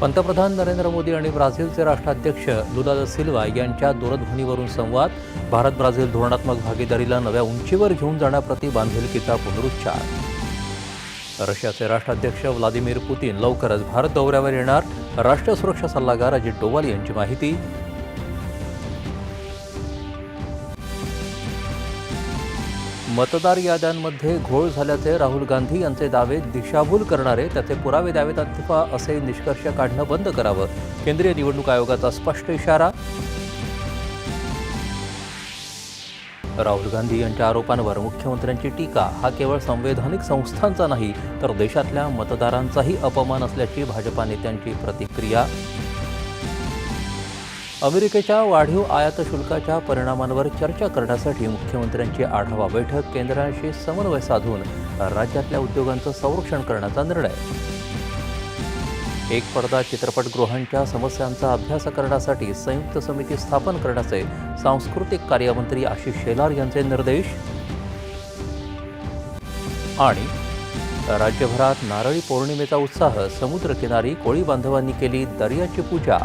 पंतप्रधान नरेंद्र मोदी आणि ब्राझीलचे राष्ट्राध्यक्ष लुला द सिल्वा यांच्या दूरध्वनीवरून संवाद भारत ब्राझील धोरणात्मक भागीदारीला नव्या उंचीवर घेऊन जाण्याप्रती बांधिलकीचा पुनरुच्चार. रशियाचे राष्ट्राध्यक्ष व्लादिमीर पुतीन लवकरच भारत दौऱ्यावर येणार. राष्ट्रीय सुरक्षा सल्लागार अजित डोवाल यांची माहिती. मतदार याद्यांमध्ये घोळ झाल्याचे राहुल गांधी यांचे दावे दिशाभूल करणारे त्याचे पुरावे द्यावेत अथवा असे निष्कर्ष काढणं बंद करावं. केंद्रीय निवडणूक आयोगाचा स्पष्ट इशारा. राहुल गांधी यांच्या आरोपांवर मुख्यमंत्र्यांची टीका. हा केवळ संवैधानिक संस्थांचा नाही तर देशातल्या मतदारांचाही अपमान असल्याची भाजपा नेत्यांची प्रतिक्रिया. अमेरिकेच्या वाढीव आयात शुल्काच्या परिणामांवर चर्चा करण्यासाठी मुख्यमंत्र्यांची आढावा बैठक केंद्राशी समन्वय साधून राज्यातल्या उद्योगांचं संरक्षण करण्याचा निर्णय. एक पडदा चित्रपटगृहांच्या समस्यांचा अभ्यास करण्यासाठी संयुक्त समिती स्थापन करण्याचे सांस्कृतिक कार्यमंत्री आशिष शेलार यांचे निर्देश. आणि राज्यभरात नारळी पौर्णिमेचा उत्साह समुद्रकिनारी कोळी बांधवांनी केली दर्याची पूजा.